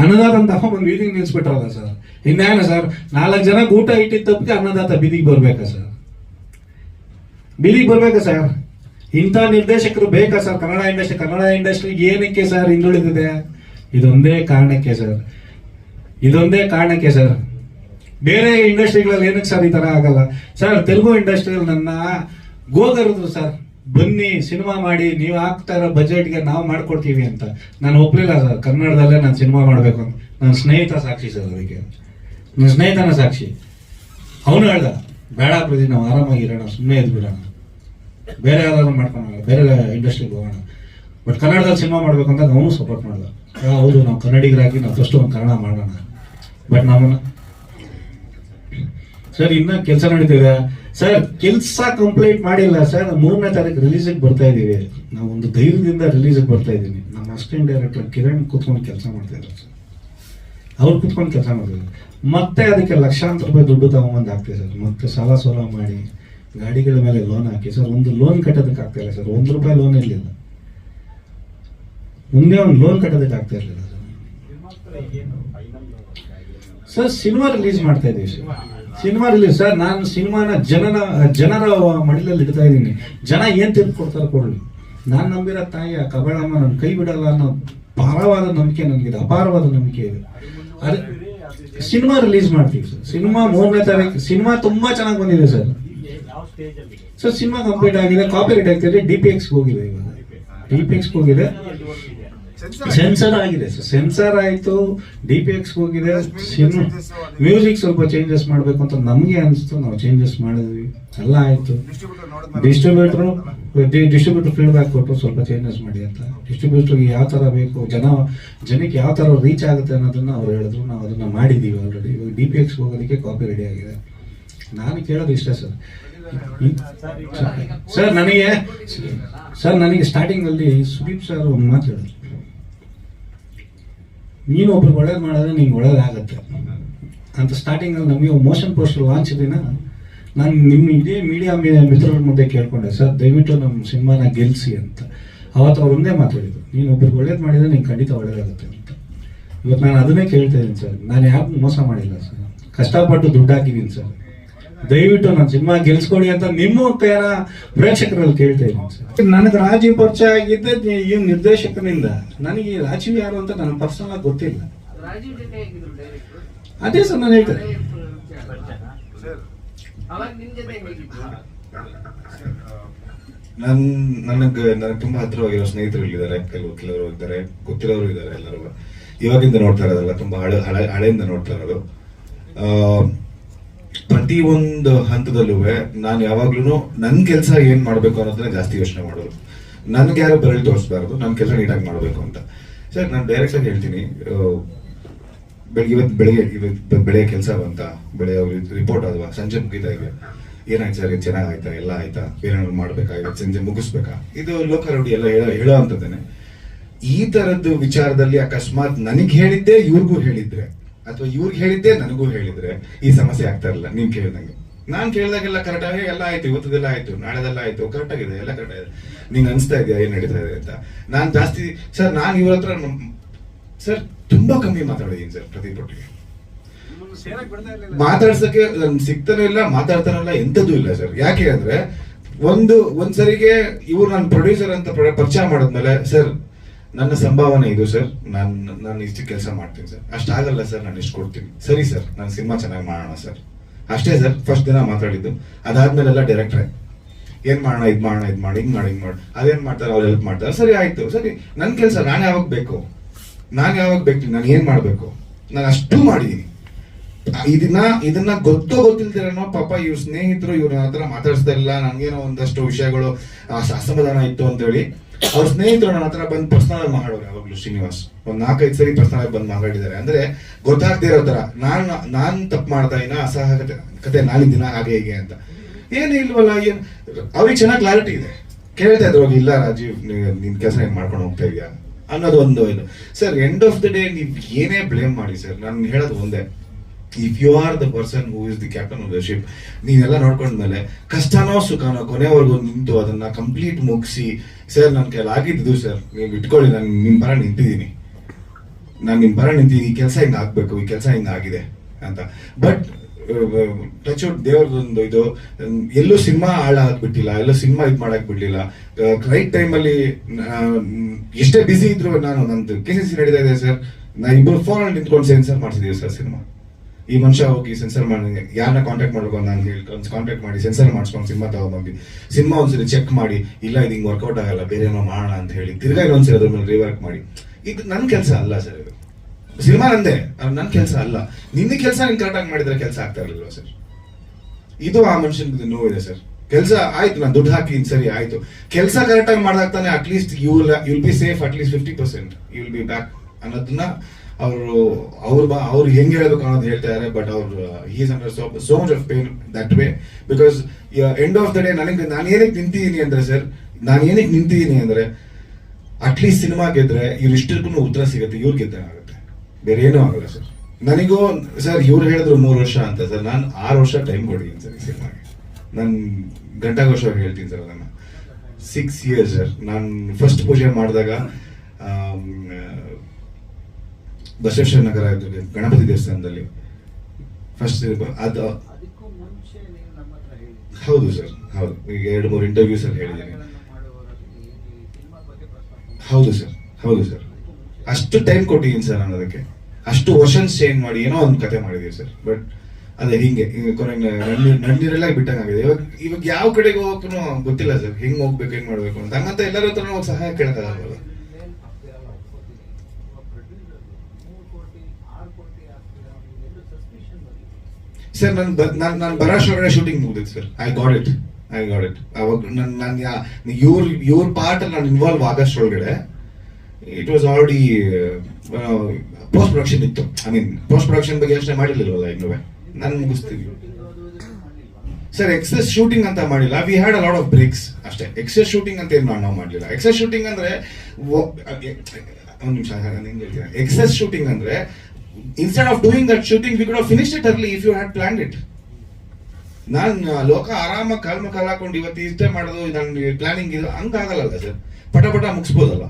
ಅನ್ನದಾತ ಅಂತ ಒಂದು ಬೀದಿಗೆ ನಿಲ್ಸ್ಬಿಟ್ರಲ್ಲ ಸರ್ ಇನ್ನೇನು ಸರ್ ನಾಲ್ಕು ಜನ ಊಟ ಇಟ್ಟಿದ್ದ ತಪ್ಪಿಗೆ ಅನ್ನದಾತ ಬೀದಿಗೆ ಬರ್ಬೇಕಾ ಸರ್ ಬೀದಿಗೆ ಬರ್ಬೇಕಾ ಸರ್ ಇಂಥ ನಿರ್ದೇಶಕರು ಬೇಕಾ sir Kannada industry Kannada industry ಏನಕ್ಕೆ ಸರ್ ಹಿಂದುಳಿದಿದೆ? ಇದೊಂದೇ ಕಾರಣಕ್ಕೆ ಸರ್ ಇದೊಂದೇ ಕಾರಣಕ್ಕೆ ಸರ್ ಬೇರೆ ಇಂಡಸ್ಟ್ರಿಗಳಲ್ಲಿ ಏನಕ್ಕೆ ಸರ್ ಈ ತರ ಆಗಲ್ಲ? ಸರ್ ತೆಲುಗು ಇಂಡಸ್ಟ್ರಿಯಲ್ಲಿ ನನ್ನ ಗೋಗರಿದ್ರು ಸರ್ ಬನ್ನಿ, ಸಿನಿಮಾ ಮಾಡಿ, ನೀವು ಹಾಕ್ತಾ ಇರೋ ಬಜೆಟ್ಗೆ ನಾವು ಮಾಡ್ಕೊಡ್ತೀವಿ ಅಂತ. ನಾನು ಒಪ್ಲಿಲ್ಲ ಸರ್, ಕನ್ನಡದಲ್ಲೇ ನಾನು ಸಿನಿಮಾ ಮಾಡಬೇಕು ಅಂತ. ನನ್ನ ಸ್ನೇಹಿತ ಸಾಕ್ಷಿ ಸರ್ ಅದಕ್ಕೆ. ನನ್ನ ಸ್ನೇಹಿತನ ಸಾಕ್ಷಿ. ಅವನು ಹೇಳ್ದ, ಬೇಡ ಪ್ರತಿ ನಾವು ಆರಾಮಾಗಿರೋಣ ಸುಮ್ಮನೆ ಇದ್ ಬಿಡೋಣ. ಬೇರೆ ಯಾವ್ದಾದ್ರು ಮಾಡ್ಕೊಳೋಣ ಬೇರೆ ಇಂಡಸ್ಟ್ರಿಗೆ ಹೋಗೋಣ. ಬಟ್ ಕನ್ನಡದಲ್ಲಿ ಸಿನಿಮಾ ಮಾಡ್ಬೇಕು ಅಂತ ಅವನು ಸಪೋರ್ಟ್ ಮಾಡ್ದ. ಹೌದು, ನಾವು ಕನ್ನಡಿಗರಾಗಿ ನಾವು ಫಸ್ಟ್ ಒಂದು ಕನ್ನಡ ಮಾಡೋಣ. ಬಟ್ ನಮ್ಮನ್ನ ಸರ್, ಇನ್ನ ಕೆಲಸ ನಡೀತಿದೆ. ಸರ್, ಕೆಲಸ ಕಂಪ್ಲೀಟ್ ಮಾಡಿಲ್ಲ ಸರ್. ಮೂರನೇ ತಾರೀಕು ರಿಲೀಸಿಗೆ ಬರ್ತಾ ಇದೀವಿ ನಾವು ಒಂದು ಧೈರ್ಯದಿಂದ ರಿಲೀಸಿಗೆ ಬರ್ತಾ ಇದೀನಿ ನಮ್ಮ ಅಸಿಸ್ಟೆಂಟ್ ಡೈರೆಕ್ಟರ್ ಕಿರಣ್ ಕೂತ್ಕೊಂಡು ಕೆಲಸ ಮಾಡ್ತಾ ಇದ್ದಾರೆ ಸರ್. ಅವ್ರು ಕೂತ್ಕೊಂಡು ಕೆಲಸ ಮಾಡಿದ್ರು ಮತ್ತೆ ಅದಕ್ಕೆ ಲಕ್ಷಾಂತರ ರೂಪಾಯಿ ದುಡ್ಡು ತಗೊಂಬಂದು ಹಾಕ್ತೀವಿ ಸರ್. ಮತ್ತೆ ಸಾಲ ಸೋಲ ಮಾಡಿ, ಗಾಡಿಗಳ ಮೇಲೆ ಲೋನ್ ಹಾಕಿ. ಸರ್, ಒಂದು ಲೋನ್ ಕಟ್ಟೋದಕ್ಕೆ ಆಗ್ತಾ ಇಲ್ಲ ಸರ್. ಒಂದು ರೂಪಾಯಿ ಲೋನ್ ಇರಲಿಲ್ಲ. ಮುಂದೆ ಒಂದು ಲೋನ್ ಕಟ್ಟೋದಕ್ಕೆ ಆಗ್ತಾ ಇರಲಿಲ್ಲ ಸರ್. ಸರ್ ಸಿನಿಮಾ ರಿಲೀಸ್ ಮಾಡ್ತಾ ಇದ್ದೀವಿ ಸರ್. ಸಿನಿಮಾ ರಿಲೀಸ್ ಸರ್, ನಾನು ಸಿನಿಮಾನ ಜನನ, ಜನರ ಮಡಿಲಲ್ಲಿ ಇಡ್ತಾ ಇದ್ದೀನಿ. ಜನ ಏನು ತಿರ್ಗಿ ಕೊಡ್ತಾರೆ ಕೊಡ್ಲಿ ನಾನು ನಂಬಿರೋ ತಾಯಿ ಆ ಕಬಳಮ್ಮ ನನ್ನ ಕೈ ಬಿಡಲ್ಲ ಅನ್ನೋ ಭಾರವಾದ ನಂಬಿಕೆ ನನಗಿದೆ, ಅಪಾರವಾದ ನಂಬಿಕೆ ಇದೆ. ಅದೇ ಸಿನಿಮಾ ರಿಲೀಸ್ ಮಾಡ್ತೀವಿ ಸರ್. ಸಿನಿಮಾ ಮೂರನೇ ತಾರೀಕು, ಸಿನಿಮಾ ತುಂಬಾ ಚೆನ್ನಾಗಿ ಬಂದಿದೆ ಸರ್. ಸರ್, ಸಿನಿಮಾ ಕಂಪ್ಲೀಟ್ ಆಗಿದೆ ಕಾಪಿ ರೈಟ್ ಆಗ್ತಿದೆ ಡಿ ಪಿ ಎಕ್ಸ್ ಹೋಗಿದೆ ಇವಾಗ. ಡಿ ಪಿ ಎಕ್ಸ್ ಹೋಗಿದೆ. ಸೆನ್ಸರ್ ಆಗಿದೆ ಸರ್. ಸೆನ್ಸರ್ ಆಯ್ತು ಡಿ ಪಿ ಎಕ್ಸ್ ಹೋಗಿದೆ ಸಿನಿಮಾ ಮ್ಯೂಸಿಕ್ ಸ್ವಲ್ಪ ಚೇಂಜಸ್ ಮಾಡಬೇಕು ಅಂತ ನಮಗೆ ಅನಿಸ್ತು ನಾವು ಚೇಂಜಸ್ ಮಾಡಿದ್ವಿ. ಎಲ್ಲ ಆಯ್ತು. ಡಿಸ್ಟ್ರಿಬ್ಯೂಟ್ರು ಡಿಸ್ಟ್ರಿಬ್ಯೂಟರ್ ಫೀಡ್ಬ್ಯಾಕ್ ಕೊಟ್ಟು ಸ್ವಲ್ಪ ಚೇಂಜಸ್ ಮಾಡಿ ಅಂತ. ಡಿಸ್ಟ್ರಿಬ್ಯೂಟರ್ಗೆ ಯಾವ ಥರ ಬೇಕು ಜನ ಜನಕ್ಕೆ ಯಾವ ಥರ ರೀಚ್ ಆಗುತ್ತೆ ಅನ್ನೋದನ್ನ ಅವ್ರು ಹೇಳಿದ್ರು. ನಾವು ಅದನ್ನ ಮಾಡಿದ್ದೀವಿ ಆಲ್ರೆಡಿ ಇವಾಗ ಡಿ ಪಿ ಎಕ್ಸ್ ಹೋಗೋದಕ್ಕೆ ಕಾಪಿ ರೆಡಿ ಆಗಿದೆ. ನಾನು ಕೇಳೋದು ಇಷ್ಟ ಸರ್. ಸರ್ ನನಗೆ ಸರ್ ನನಗೆ ಸ್ಟಾರ್ಟಿಂಗ್ ಅಲ್ಲಿ ಸುದೀಪ್ ಸರ್ ಒಂದು ಮಾತು ಹೇಳಿದ್ರು ನೀನು ಒಬ್ರಿಗೆ ಒಳ್ಳೇದು ಮಾಡಿದ್ರೆ ನಿಂಗೆ ಒಳ್ಳೇದಾಗತ್ತೆ. ಅಂತ ಸ್ಟಾರ್ಟಿಂಗಲ್ಲಿ ನಮಗೆ ಮೋಷನ್ ಪೋಸ್ಟರ್ ಲಾಂಚ್ ದಿನ ನಾನು ನಿಮ್ಮ ಇಡೀ ಮೀಡಿಯಾ ಮಿತ್ರರ ಮುಂದೆ ಕೇಳ್ಕೊಂಡೆ, ಸರ್, ದಯವಿಟ್ಟು ನಮ್ಮ ಸಿನಿಮಾನ ಗೆಲ್ಸಿ ಅಂತ. ಅವತ್ತು ಅವ್ರು ಒಂದೇ ಮಾತಾಡಿದ್ರು ನೀನು ಒಬ್ರಿಗೆ ಒಳ್ಳೇದು ಮಾಡಿದರೆ ನಿಂಗೆ ಖಂಡಿತ ಒಳ್ಳೇದಾಗುತ್ತೆ ಅಂತ. ಇವತ್ತು ನಾನು ಅದನ್ನೇ ಕೇಳ್ತಾ ಇದ್ದೀನಿ, ಸರ್. ನಾನು ಯಾರು ಮೋಸ ಮಾಡಿಲ್ಲ, ಸರ್. ಕಷ್ಟಪಟ್ಟು ದುಡ್ಡು ಹಾಕಿದ್ದೀನಿ ಸರ್. ದಯವಿಟ್ಟು ನನ್ನ ಸಿನಿಮಾ ಗೆಲ್ಸ್ಕೊಡಿ ಅಂತ ನಿಮ್ಮ ಪೇರ ಪ್ರೇಕ್ಷಕರಲ್ಲಿ ಕೇಳ್ತಾ ಇದ್ದೀನಿ ನನಗೆ ರಾಜೀವ್ ಪರಿಚಯ ಆಗಿದ್ದ ಈ ನಿರ್ದೇಶಕನಿಂದ. ನನಗೆ ರಾಜೀವ್ ಯಾರು ಅಂತ ನನಗೆ ಪರ್ಸನಲ್ ಆಗಿ ಗೊತ್ತಿಲ್ಲ. ರಾಜೀವ್ ಜೊತೆ ಹೇಗಿದ್ರು ಡೈರೆಕ್ಟ್ರು ಅದೇ ಸರ್ ನಾನು ಹೇಳ್ತೇನೆ. ನನ್ ನನಗೆ ನನಗೆ ತುಂಬಾ ಹತ್ರವಾಗಿರೋ ಸ್ನೇಹಿತರು ಇದ್ದಾರೆ ಕೆಲವು ಕೆಲವರು ಇದ್ದಾರೆ ಗೊತ್ತಿರೋರು ಇದ್ದಾರೆ ಎಲ್ಲರೂ. ಇವಾಗಿಂದ ನೋಡ್ತಾ ಇರೋದಲ್ಲ ತುಂಬಾ ಹಳೆ ಹಳೆ ಹಳೆಯಿಂದ ನೋಡ್ತಾ ಇರೋದು. ಆ, ಪ್ರತಿ ಒಂದು ಹಂತದಲ್ಲೂ ನಾನು ಯಾವಾಗ್ಲೂ ನನ್ನ ಕೆಲಸ ಏನ್ ಮಾಡ್ಬೇಕು ಅನ್ನೋದನ್ನ ಜಾಸ್ತಿ ಯೋಚನೆ ಮಾಡೋದು. ನನ್ಗೆ ಯಾರು ಬೆರಳು ತೋರಿಸ್ಬಾರ್ದು ನನ್ನ ಕೆಲಸ ನೀಟಾಗಿ ಮಾಡಬೇಕು ಅಂತ. ಸರ್, ನಾನು ಡೈರೆಕ್ಟ್ ಆಗಿ ಹೇಳ್ತೀನಿ ಬೆಳಿಗ್ಗೆ ಇವತ್ತು ಬೆಳಿಗ್ಗೆ ಇವತ್ತು ಬೆಳೆ ಕೆಲಸ ಬಂತ ಬೆಳೆಯ ರಿಪೋರ್ಟ್ ಅಲ್ವಾ ಸಂಜೆ ಮುಗಿತಾ ಇದೆ. ಏನಾಯ್ತು ಸರ್, ಇದು ಚೆನ್ನಾಗಾಯ್ತಾ ಎಲ್ಲ ಆಯ್ತಾ ಏನಾದ್ರು ಮಾಡ್ಬೇಕಾ ಇವತ್ತು ಸಂಜೆ ಮುಗಿಸ್ಬೇಕಾ? ಇದು ಲೋಕರೌಡಿ ಎಲ್ಲ ಹೇಳೋ ಹೇಳೋ ಅಂತದೇನೆ ಈ ತರದ್ದು ವಿಚಾರದಲ್ಲಿ ಅಕಸ್ಮಾತ್ ನನಗೆ ಹೇಳಿದ್ದೆ ಇವ್ರಿಗೂ ಹೇಳಿದ್ರೆ ಅಥವಾ ಇವ್ರಿಗೆ ಹೇಳಿದ್ದೆ ನನಗೂ ಹೇಳಿದ್ರೆ ಈ ಸಮಸ್ಯೆ ಆಗ್ತಾ ಇರಲಿಲ್ಲ ನೀವು ಕೇಳಿದಂಗೆ. ನಾನ್ ಕೇಳಿದಾಗೆಲ್ಲ ಕರೆಕ್ಟ್ ಆಗಿ ಎಲ್ಲ ಆಯ್ತು ಇವತ್ತದೆಲ್ಲ ಆಯ್ತು ನಾಳೆದೆಲ್ಲ ಆಯ್ತು ಕರೆಕ್ಟ್ ಆಗಿದೆ ಎಲ್ಲ ಕರೆಕ್ಟ್ ಆಗಿದೆ. ನಿಂಗೆ ಅನ್ಸ್ತಾ ಇದೆಯಾ ಏನ್ ನಡೀತಾ ಇದೆ ಅಂತ? ನಾನ್ ಜಾಸ್ತಿ ಸರ್ ನಾನ್ ಇವ್ರ ಹತ್ರ ಸರ್ ತುಂಬಾ ಕಮ್ಮಿ ಮಾತಾಡಿದೀನಿ ಸರ್ ಪ್ರದೀಪ್ ಒಟ್ಟಿಗೆ ಮಾತಾಡ್ಸಕ್ಕೆ ಸಿಗ್ತಾನೆ ಇಲ್ಲ ಮಾತಾಡ್ತಾನಲ್ಲ ಎಂತದೂ ಇಲ್ಲ ಸರ್. ಯಾಕೆ ಅಂದ್ರೆ ಒಂದು ಒಂದ್ಸರಿಗೆ ಇವ್ರು ನಾನು ಪ್ರೊಡ್ಯೂಸರ್ ಅಂತ ಪ್ರ- ಪರಿಚಯ ಮಾಡಿದ್ಮೇಲೆ ಸರ್ ನನ್ನ ಸಂಭಾವನೆ ಇದು ಸರ್. ನಾನು ನಾನು ಇಷ್ಟು ಕೆಲಸ ಮಾಡ್ತೀನಿ ಸರ್. ಅಷ್ಟಾಗಲ್ಲ ಸರ್, ನಾನು ಇಷ್ಟು ಕೊಡ್ತೀನಿ. ಸರಿ ಸರ್, ನಾನು ಸಿನಿಮಾ ಚೆನ್ನಾಗಿ ಮಾಡೋಣ ಸರ್. ಅಷ್ಟೇ ಸರ್ ಫಸ್ಟ್ ದಿನ ಮಾತಾಡಿದ್ದು. ಅದಾದ್ಮೇಲೆಲ್ಲ ಡೈರೆಕ್ಟ್ರೆ ಏನ್ ಮಾಡೋಣ, ಇದು ಮಾಡೋಣ, ಇದು ಮಾಡಿ ಹಿಂಗ್ ಮಾಡಿ ಹಿಂಗ್ ಮಾಡಿ ಅದೇನ್ ಮಾಡ್ತಾರೆ, ಅವ್ರು ಹೆಲ್ಪ್ ಮಾಡ್ತಾರೆ. ಸರಿ, ಆಯ್ತು. ಸರಿ ನನ್ನ ಕೆಲಸ, ನಾನು ಯಾವಾಗ ಬೇಕು? ನಾನು ಯಾವಾಗ ಬೇಕು? ನಾನು ಏನು ಮಾಡಬೇಕು? ನಾನು ಅಷ್ಟು ಮಾಡಿದೀನಿ. ಇದನ್ನ ಇದನ್ನ ಗೊತ್ತೋ ಗೊತ್ತಿಲ್ದಿರೋ ಪಾಪ ಇವ್ರ ಸ್ನೇಹಿತರು ಇವ್ರ ಹತ್ರ ಮಾತಾಡಿಸ್ತಾ ಇಲ್ಲ. ನನ್ಗೇನೋ ಒಂದಷ್ಟು ವಿಷಯಗಳು ಅಸಮಾಧಾನ ಇತ್ತು ಅಂತ ಹೇಳಿ ಅವ್ರ ಸ್ನೇಹಿತರು ನನ್ನ ಹತ್ರ ಬಂದು ಪರ್ಸನಲ್ ಆಗಿ ಮಾತಾಡೋರು ಯಾವಾಗ್ಲೂ ಶ್ರೀನಿವಾಸ್. ಒಂದ್ ನಾಲ್ಕೈದು ಸರಿ ಪರ್ಸನಲ್ ಆಗಿ ಬಂದು ಮಾತಾಡಿದ್ದಾರೆ. ಅಂದ್ರೆ ಗೊತ್ತಾಗದೇ ಇರೋ ತರ ನಾನ್ ನಾನ್ ತಪ್ಪು ಮಾಡ್ತಾ ಇನ್ನ ಅಸಹ ಕತೆ ದಿನ ಹಾಗೆ ಹೀಗೆ ಅಂತ. ಏನು ಇಲ್ವಲ್ಲ, ಏನ್, ಅವ್ರಿಗೆ ಚೆನ್ನಾಗಿ ಕ್ಲಾರಿಟಿ ಇದೆ. ಕೇಳ್ತಾ ಇದ್ರು ಇಲ್ಲ ರಾಜೀವ್ ನಿನ್ ಕೆಲಸ ಹೆಂಗ್ ಮಾಡ್ಕೊಂಡು ಹೋಗ್ತಾ ಇದೆಯಾ? ಅನ್ನೋದು ಒಂದು ಇದು. Sir end of the day ನೀವ್ ಏನೇ ಬ್ಲೇಮ್ ಮಾಡಿ ಸರ್, ನಾನು ಹೇಳೋದು ಒಂದೇ. If you are the person who is the captain of the ship ನೀನೆಲ್ಲ ನೋಡ್ಕೊಂಡ್ಮೇಲೆ ಕಷ್ಟನೋ ಸುಖನೋ ಕೊನೆವರೆಗೂ ನಿಂತು ಅದನ್ನ ಕಂಪ್ಲೀಟ್ ಮುಗಿಸಿ ಸರ್ ನನ್ನ ಕೈಲಿ ಆಗಿದ್ದು ಸರ್ ನೀವು ಇಟ್ಕೊಳ್ಳಿ, ನಾನು, ನಿಮ್ ಪರ ನಿಂತಿದ್ದೀನಿ. ನಾನು ನಿಮ್ಮ ಬರ ನಿಂತೀನಿ ಈ ಕೆಲಸ ಹಿಂಗ್ ಆಗಬೇಕು, ಈ ಕೆಲಸ ಹಿಂಗ್ ಆಗಿದೆ ಅಂತ. ಬಟ್ ಟಚ್ ಔಟ್ ದೇವ್ರದೊಂದು ಇದು, ಎಲ್ಲೂ ಸಿನಿಮಾ ಹಾಳಾಗಕ್ ಬಿಟ್ಟಿಲ್ಲ ಎಲ್ಲೂ ಸಿನಿಮಾ ಇದು ಮಾಡಕ್ ಬಿಡ್ಲಿಲ್ಲ ರೈಟ್ ಟೈಮಲ್ಲಿ ಎಷ್ಟೇ ಬ್ಯುಸಿ ಇದ್ರು ನಾನು ನಂದು ಕೆ ಸಿ ಸಿ ನಡೀತಾ ಇದೆ ಸರ್ ನಾ ಇಬ್ಬರು ಫೋನಲ್ಲಿ ನಿಂತ್ಕೊಂಡು ಸೆನ್ಸರ್ ಮಾಡ್ತಿದ್ದೀವಿ ಸರ್ ಸಿನಿಮಾ. ಈ ಮನುಷ್ಯ ಹೋಗಿ ಸೆನ್ಸರ್ ಮಾಡಿ, ಯಾರನ್ನ ಕಾಂಟ್ಯಾಕ್ಟ್ ಮಾಡ್ಬೋದು ನಾನು ಹೇಳಿ ಕಾಂಟ್ಯಾಕ್ಟ್ ಮಾಡಿ ಸೆನ್ಸರ್ ಮಾಡಿಸ್ಕೊಂಡು ಸಿನಿಮಾ ತಗೊಂಡ್ಬಂದು ಸಿನಿಮಾ ಒಂದ್ಸರಿ ಚೆಕ್ ಮಾಡಿ, ಇಲ್ಲ ಇದು ಹಿಂಗೆ ವರ್ಕೌಟ್ ಆಗಲ್ಲ, ಬೇರೆ ಏನೋ ಮಾಡೋಣ ಅಂತ ಹೇಳಿ ತಿರ್ಗಾ ಇನ್ನೊಂದ್ಸರಿ ಅದ್ರ ಮೇಲೆ ರಿವರ್ಕ್ ಮಾಡಿ. ಇದು ನನ್ನ ಕೆಲಸ ಅಲ್ಲ ಸರ್ ಇದು. ಸಿನಿಮಾ ನಂದೇ ನನ್ನ ಕೆಲಸ ಅಲ್ಲ. ನಿನ್ನ ಕೆಲಸ ನೀನ್ ಕರೆಕ್ಟಾಗಿ ಮಾಡಿದ್ರೆ ಕೆಲಸ ಆಗ್ತಾ ಇರಲಿಲ್ವಾ ಸರ್? ಇದು ಆ ಮನುಷ್ಯನಿಗೆ ನೋವಿದೆ ಸರ್. ಕೆಲಸ ಆಯ್ತು, ನಾನು ದುಡ್ಡು ಹಾಕಿ ಸರಿ ಆಯ್ತು. ಕೆಲಸ ಕರೆಕ್ಟಾಗಿ ಮಾಡಿದಾಗ ತಾನೆ at least you will be safe at least fifty percent you will be back ಅನ್ನೋದನ್ನ ಅವರು, ಅವ್ರು ಅವ್ರು ಹೆಂಗೆ ಹೇಳ್ಬೇಕು ಅನ್ನೋದು ಹೇಳ್ತಾ ಇದಾರೆ ಬಟ್ ಅವ್ರು is under so so much of pain that way because end of the day ನನಗೆ, ನಾನು ಏನಕ್ಕೆ ನಿಂತಿದ್ದೀನಿ ಅಂದ್ರೆ ಸರ್ ನಾನು ಏನಕ್ಕೆ ನಿಂತಿದ್ದೀನಿ ಅಂದ್ರೆ ಅಟ್ಲೀಸ್ಟ್ ಸಿನಿಮಾ ಗೆದ್ರೆ ಇವ್ರು ಇಷ್ಟಕ್ಕೂ ಉತ್ತರ ಸಿಗುತ್ತೆ, ಇವ್ರು ಗೆದ್ದೇ ಆಗುತ್ತೆ. ಬೇರೆ ಏನೂ ಆಗಲ್ಲ ಸರ್ ನನಗೂ ಸರ್ ಇವ್ರು ಹೇಳಿದ್ರು ಮೂರು ವರ್ಷ ಅಂತ ಸರ್ ನಾನು ಆರು ವರ್ಷ ಟೈಮ್ ಕೊಡ್ತೀನಿ ಸರ್ ಈ ಸಿನಿಮಾಗೆ ನಾನು ಗಂಟಾಘೋಷವಾಗಿ ಹೇಳ್ತೀನಿ ಸರ್ ಅದನ್ನು. ಸಿಕ್ಸ್ ಇಯರ್ಸ್ ಸರ್ ನಾನು ಫಸ್ಟ್ ಪೂಜೆ ಮಾಡಿದಾಗ ಬಸವೇಶ್ವರ ನಗರ ಗಣಪತಿ ದೇವಸ್ಥಾನದಲ್ಲಿ. ಫಸ್ಟ್ ಅದು ನೀವು ಹೌದು ಸರ್ ಹೌದು. ಈಗ ಎರಡು ಮೂರು ಇಂಟರ್ವ್ಯೂಸ್ ಅಲ್ಲಿ ಹೇಳಿದ್ದೀನಿ. ಹೌದು ಸರ್ ಹೌದು ಸರ್ ಅಷ್ಟು ಟೈಮ್ ಕೊಟ್ಟಿದ್ದೀನಿ ಸರ್ ನಾನು ಅದಕ್ಕೆ. ಅಷ್ಟು ವರ್ಷನ್ಸ್ ಚೇಂಜ್ ಮಾಡಿ ಏನೋ ಒಂದು ಕತೆ ಮಾಡಿದೀವಿ ಸರ್ ಬಟ್ ಅದೇ ಹಿಂಗೆ ನನ್ನೀರೆಲ್ಲ ಬಿಟ್ಟಂಗಾಗಿದೆ ಇವಾಗ ಇವಾಗ ಯಾವ ಕಡೆಗೆ ಹೋಗಕ್ಕೂ ಗೊತ್ತಿಲ್ಲ ಸರ್ ಹೆಂಗ್ ಹೋಗ್ಬೇಕು ಹೆಂಗೆ ಮಾಡ್ಬೇಕು ಅಂತ. ಹಂಗಂತ ಎಲ್ಲರ ಹತ್ರ ಹೋಗಿ ಸಹಾಯ ಕೇಳಕ್ಕಾಗಲ್ಲ ಮೇಲ್ ಹಾಕ್ತಿರಲ್ಲ ಒಪ್ಕೋತೀನಿ ಒಬ್ಬ ಪ್ರೊಡ್ಯೂಸರ್ ಮೂರು ಕೋಟಿ ಆರು ಕೋಟಿ ಆಗ್ತಿದೆ ಅವ್ನಿಗೆ ಎಲ್ಲೂ ಸಸ್ಪಿಷನ್ ಬಂದಿದೆ ಸರ್, ನಾನು ನಾನು ನಾನು ಬರೋಷ್ಟೊಳಗಡೆ shooting ಮುಗಿದಿತ್ತು sir. I got it I got it ಅವಾಗ ನನ್ನ ನಾನು ಇವ್ರ ಇವ್ರ ಪಾರ್ಟ್ ನಾನು involve ಆಗಷ್ಟೊಳಗಡೆ it was already post production ಇತ್ತು. ಐ ಮೀನ್ ಪೋಸ್ಟ್ ಪ್ರೊಡಕ್ಷನ್ ಬಗ್ಗೆ ಯೋಚನೆ ಮಾಡಿರ್ಲಿಲ್ವಲ್ಲ ಇನ್ನೂ ನಾನು ಮುಗಿಸ್ತೀವಿ. ಸರ್ ಎಕ್ಸೆಸ್ ಶೂಟಿಂಗ್ ಅಂತ ಮಾಡಿಲ್ಲ. We had a lot of breaks ಅಷ್ಟೇ. ಎಕ್ಸೆಸ್ ಶೂಟಿಂಗ್ ಅಂತ ಏನು ನಾವು ಮಾಡಲಿಲ್ಲ. ಎಕ್ಸೆಸ್ ಶೂಟಿಂಗ್ ಅಂದ್ರೆ ಒಂದು ನಿಮಿಷ ಹೇಳ್ತೀನಿ ಎಕ್ಸೆಸ್ ಶೂಟಿಂಗ್ ಅಂದ್ರೆ instead of doing that shooting we could finish it early if you had plan it ನಾನು ಲೋಕ ಆರಾಮ ಕಾಲ್ಮ ಕಾಲ ಹಾಕೊಂಡು ಇವತ್ತು ಇಷ್ಟೇ ಮಾಡೋದು ನನ್ನ ಪ್ಲಾನಿಂಗ್ ಇದು, ಹಂಗಾಗಲ್ಲ ಸರ್. ಪಟ ಪಟ ಮುಗಿಸ್ಬೋದಲ್ಲ.